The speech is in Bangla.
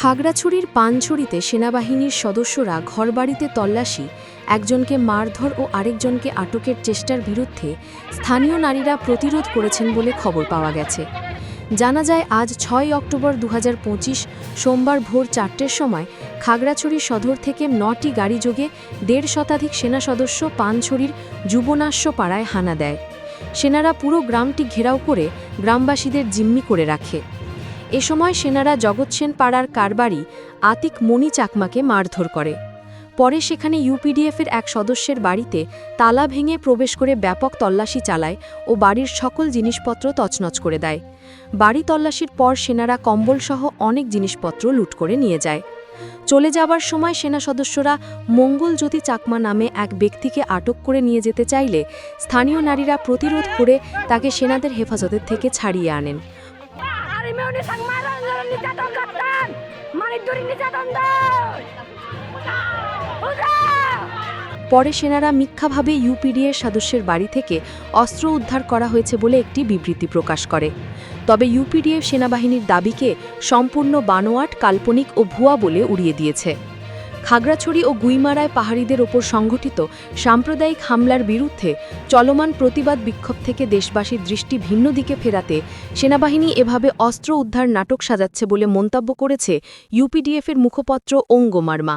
খাগড়াছড়ির পানছড়িতে সেনাবাহিনীর সদস্যরা ঘরবাড়িতে তল্লাশি, একজনকে মারধর ও আরেকজনকে আটকের চেষ্টার বিরুদ্ধে স্থানীয় নারীরা প্রতিরোধ করেছেন বলে খবর পাওয়া গেছে। জানা যায়, আজ ছয় অক্টোবর দু হাজার পঁচিশ সোমবার ভোর চারটের সময় খাগড়াছড়ি সদর থেকে নটি গাড়ি যোগে দেড় শতাধিক সেনা সদস্য পানছড়ির যুবনাশ্য পাড়ায় হানা দেয়। সেনারা পুরো গ্রামটি ঘেরাও করে গ্রামবাসীদের জিম্মি করে রাখে। এ সময় সেনারা জগৎ সেন পাড়ার কারবারি আতিক মণি চাকমাকে মারধর করে। পরে সেখানে ইউপিডিএফের এক সদস্যের বাড়িতে তালা ভেঙে প্রবেশ করে ব্যাপক তল্লাশি চালায় ও বাড়ির সকল জিনিসপত্র তছনছ করে দেয়। বাড়ি তল্লাশির পর সেনারা কম্বলসহ অনেক জিনিসপত্র লুট করে নিয়ে যায়। চলে যাবার সময় সেনা সদস্যরা মঙ্গলজ্যোতি চাকমা নামে এক ব্যক্তিকে আটক করে নিয়ে যেতে চাইলে স্থানীয় নারীরা প্রতিরোধ করে তাকে সেনাদের হেফাজতের থেকে ছাড়িয়ে আনেন। পরে সেনারা মিথ্যাভাবে ইউপিডিএর সদস্যের বাড়ি থেকে অস্ত্র উদ্ধার করা হয়েছে বলে একটি বিবৃতি প্রকাশ করে। তবে ইউপিডিএফ সেনাবাহিনীর দাবিকে সম্পূর্ণ বানোয়াট, কাল্পনিক ও ভুয়া বলে উড়িয়ে দিয়েছে। খাগড়াছড়ি ও গুইমারায় পাহাড়িদের ওপর সংঘটিত সাম্প্রদায়িক হামলার বিরুদ্ধে চলমান প্রতিবাদ বিক্ষোভ থেকে দেশবাসীর দৃষ্টি ভিন্ন দিকে ফেরাতে সেনাবাহিনী এভাবে অস্ত্র উদ্ধার নাটক সাজাচ্ছে বলে মন্তব্য করেছে ইউপিডিএফের মুখপত্র ওঙ্গো মার্মা